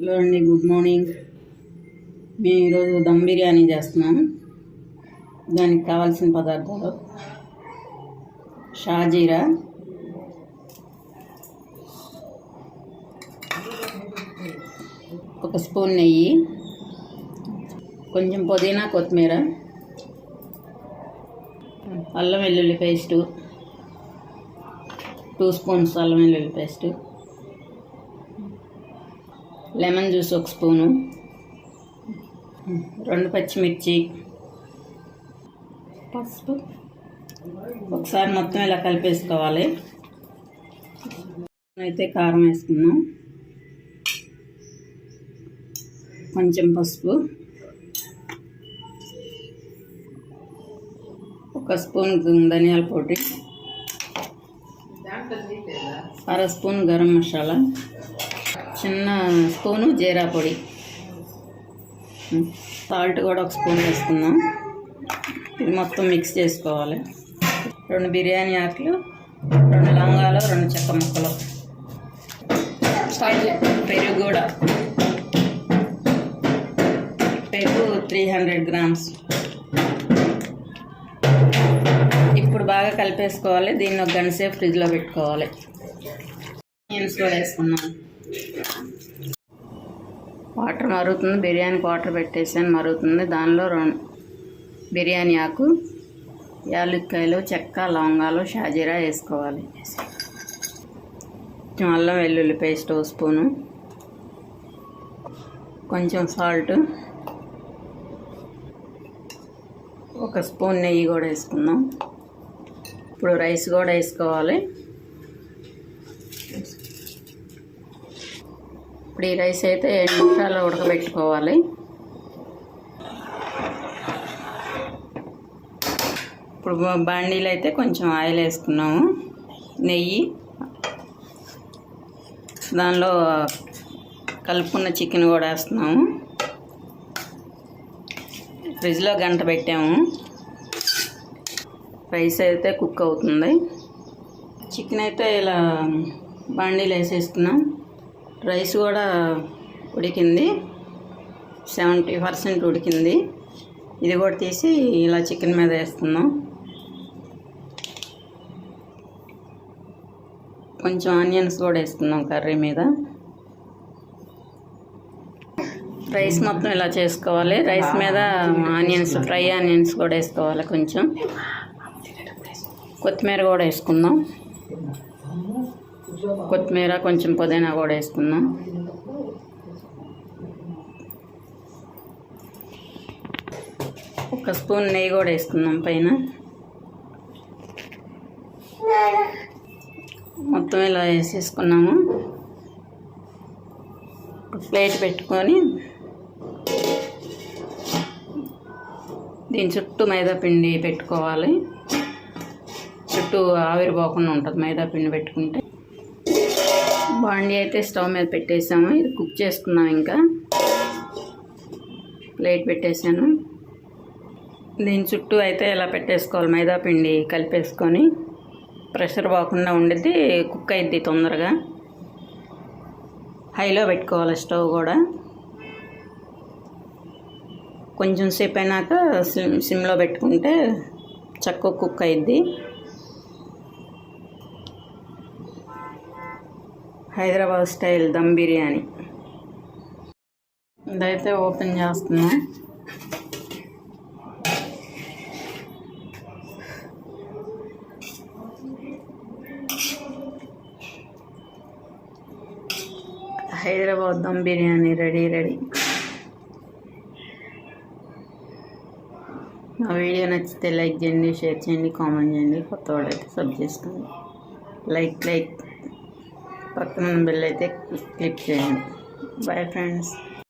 Hello అండి good morning. మేము ఈరోజు దమ్ బిర్యానీ చేస్తున్నాం. దానికి కావాల్సిన పదార్థాలు. షాజీరా. ఒక స్పూన్ నెయ్యి. కొంచెం పుదీనా కొత్తిమీర. అల్లం వెల్లుల్లి పేస్టు. టూ స్పూన్స్ అల్లం వెల్లుల్లి పేస్టు. లెమన్ జ్యూస్ ఒక స్పూను. రెండు పచ్చిమిర్చి. పసుపు. ఒకసారి మొత్తం ఇలా కలిపేసుకోవాలి. అయితే కారం వేసుకుందాం. కొంచెం పసుపు. ఒక స్పూన్ ధనియాల పొడి. అర స్పూన్ గరం మసాలా. చిన్న స్పూను జీరా పొడి. సాల్ట్ కూడా ఒక స్పూన్ వేసుకుందాం. ఇది మొత్తం మిక్స్ చేసుకోవాలి. రెండు బిర్యానీ ఆకులు రెండు లవంగాలు రెండు చెక్క ముక్కలు. పెరుగు కూడా. పెరుగు త్రీ హండ్రెడ్ గ్రామ్స్ ఇప్పుడు బాగా కలిపేసుకోవాలి. దీన్ని ఒక గంట సేపు ఫ్రిడ్జ్లో పెట్టుకోవాలి. ఆనియన్స్ కూడా వేసుకున్నాం వాటర్ మరుగుతుంది బిర్యానీకి వాటర్ పెట్టేసాను మరుగుతుంది దానిలో రెండు బిర్యానీ ఆకు యాలక్కాయలు చెక్క లవంగాలు షాజీరా వేసుకోవాలి. కొంచెం అల్లం వెల్లుల్లి పేస్ట్ స్పూను. కొంచెం సాల్ట్. ఒక స్పూన్ నెయ్యి కూడా వేసుకుందాం. ఇప్పుడు రైస్ కూడా వేసుకోవాలి. ఇప్పుడు ఈ రైస్ అయితే ఏడు నిమిషాలు ఉడకబెట్టుకోవాలి. ఇప్పుడు బాండీలు అయితే కొంచెం ఆయిల్ వేసుకున్నాము. నెయ్యి దానిలో కలుపుకున్న చికెన్ కూడా వేస్తున్నాము. ఫ్రిడ్జ్లో గంట పెట్టాము. రైస్ అయితే కుక్ అవుతుంది. చికెన్ అయితే ఇలా బాండీలు వేసేస్తున్నాం. రైస్ కూడా ఉడికింది. సెవెంటీ పర్సెంట్ ఉడికింది. ఇది కూడా తీసి ఇలా చికెన్ మీద వేస్తున్నాం. కొంచెం ఆనియన్స్ కూడా వేస్తున్నాం కర్రీ మీద. రైస్ మొత్తం ఇలా చేసుకోవాలి. రైస్ మీద ఆనియన్స్ ఫ్రై ఆనియన్స్ కూడా వేసుకోవాలి కొంచెం. కొత్తిమీర కూడా వేసుకుందాం. కొత్తిమీర కొంచెం పుదీనా కూడా వేసుకుందాం. ఒక స్పూన్ నెయ్యి కూడా వేసుకుందాం పైన. మొత్తం ఇలా వేసేసుకున్నాము. ప్లేట్ పెట్టుకొని దీని చుట్టూ మైదాపిండి పెట్టుకోవాలి. చుట్టూ ఆవిరి పోకుండా ఉంటుంది మైదాపిండి పెట్టుకుంటే. బాండీ అయితే స్టవ్ మీద పెట్టేసాము. ఇది కుక్ చేసుకున్నాం ఇంకా. ప్లేట్ పెట్టేసాను. దీని చుట్టూ అయితే ఇలా పెట్టేసుకోవాలి? మైదా పిండి కలిపేసుకొని ప్రెషర్ పోకుండా ఉండిద్ది కుక్ అయింది తొందరగా. హైలో పెట్టుకోవాలి స్టవ్ కూడా. కొంచెం సేపు అయినాక సిమ్ సిమ్లో పెట్టుకుంటే చక్కగా కుక్ అయింది హైదరాబాద్ స్టైల్ దమ్ బిర్యానీ. ఇదైతే ఓపెన్ చేస్తున్నాం. Hyderabad dum biryani ready ready. నా వీడియో నచ్చితే లైక్ చేయండి షేర్ చేయండి కామెంట్ చేయండి. కొత్త అయితే సబ్ చేసుకోండి. Like like. పక్కన బిల్ అయితే క్లిక్ చేయండి. Bye friends.